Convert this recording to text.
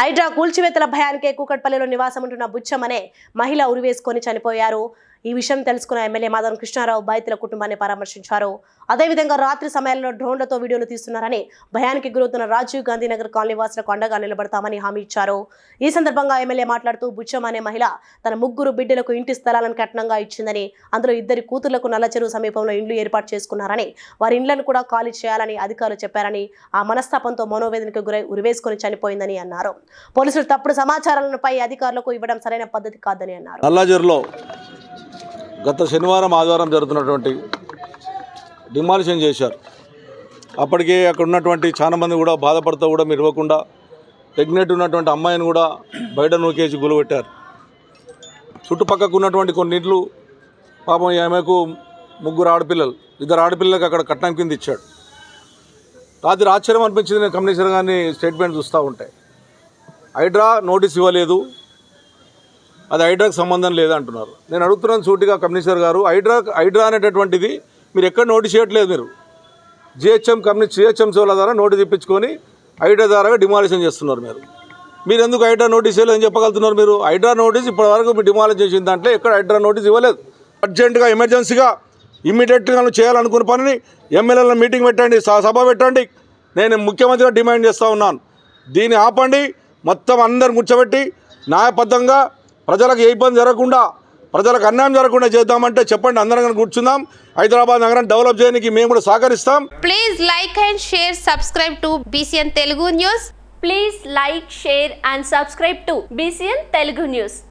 హైడ్రా కూల్చివేతల భయానికే కూకట్పల్లిలో నివాసం ఉంటున్న బుచ్చమనే మహిళ ఉరివేసుకొని చనిపోయారు. ఈ విషయం తెలుసుకున్న ఎమ్మెల్యే మాధవన్ కృష్ణారావు బాధితుల కుటుంబాన్ని పరామర్శించారు. అదేవిధంగా రాత్రి సమయాల్లో డ్రోన్లతో వీడియోలు తీస్తున్నారని భయానికి గురవుతున్న రాజీవ్ గాంధీ నగర్ కాలనీ వాసులకు అండగా నిలబడతామని హామీ ఇచ్చారు. ఈ సందర్భంగా ఎమ్మెల్యే మాట్లాడుతూ బుచ్చం అనే మహిళ తన ముగ్గురు బిడ్డలకు ఇంటి స్థలాలను కట్నంగా ఇచ్చిందని అందులో ఇద్దరి కూతుర్లకు నల్లచెరువు సమీపంలో ఇండ్లు ఏర్పాటు చేసుకున్నారని వారి ఇండ్లను కూడా ఖాళీ చేయాలని అధికారులు చెప్పారని ఆ మనస్తాపంతో మనోవేదనకు గురై ఉరివేసుకొని చనిపోయిందని అన్నారు. పోలీసులు తప్పుడు సమాచారాలను పై అధికారులకు ఇవ్వడం సరైన పద్ధతి కాదని అన్నారు. గత శనివారం ఆదివారం జరుగుతున్నటువంటి డిమాలిషన్ చేశారు. అప్పటికే అక్కడ ఉన్నటువంటి చాలామంది కూడా బాధపడుతూ కూడా మీరు ఇవ్వకుండా ప్రెగ్నెంట్ ఉన్నటువంటి అమ్మాయిని కూడా బయట నూకేసి గులబెట్టారు చుట్టుపక్కకు ఉన్నటువంటి కొన్ని ఇండ్లు పాపం ఆమెకు ముగ్గురు ఆడపిల్లలు ఇద్దరు ఆడపిల్లలకు అక్కడ కట్నం కింద ఇచ్చాడు. రాత్రి ఆశ్చర్యం అనిపించింది నేను కమిషనర్ గారిని స్టేట్మెంట్ చూస్తూ ఉంటాయి హైడ్రా నోటీస్ ఇవ్వలేదు అది హైడ్రాకి సంబంధం లేదంటున్నారు. నేను అడుగుతున్నాను సూటిగా కమిషనర్ గారు హైడ్రా హైడ్రా అనేటటువంటిది మీరు ఎక్కడ నోటీస్ చేయట్లేదు మీరు. జిహెచ్ఎం కంపెనీ జిహెచ్ఎంసీ ద్వారా నోటీస్ ఇప్పించుకొని హైడ్రా ద్వారా డిమాలిషన్ చేస్తున్నారు మీరు. మీరు ఎందుకు హైడ్రా నోటీస్ ఇవ్వలేదని చెప్పగలుగుతున్నారు మీరు? హైడ్రా నోటీస్ ఇప్పటివరకు మీరు డిమాలిషన్ చేసిన దాంట్లో ఎక్కడ హైడ్రా నోటీస్ ఇవ్వలేదు. అర్జెంటుగా ఎమర్జెన్సీగా ఇమ్మీడియట్గా నువ్వు చేయాలనుకున్న పనిని ఎమ్మెల్యేల మీటింగ్ పెట్టండి స- సభ పెట్టండి. నేను ముఖ్యమంత్రిగా డిమాండ్ చేస్తూ ఉన్నాను. దీన్ని ఆపండి. మొత్తం అందరు కూర్చోబెట్టి న్యాయబద్ధంగా ప్రజలకు ఏ ఇబ్బంది జరగకుండా ప్రజలకు అన్యాయం జరగకుండా చేద్దామంటే చెప్పండి అందరం కూర్చుందాం. హైదరాబాద్ నగరం డెవలప్ చేయడానికి మేము కూడా సహకరిస్తాం. Please like and share subscribe to BCN Telugu news please like share and subscribe to BCN Telugu news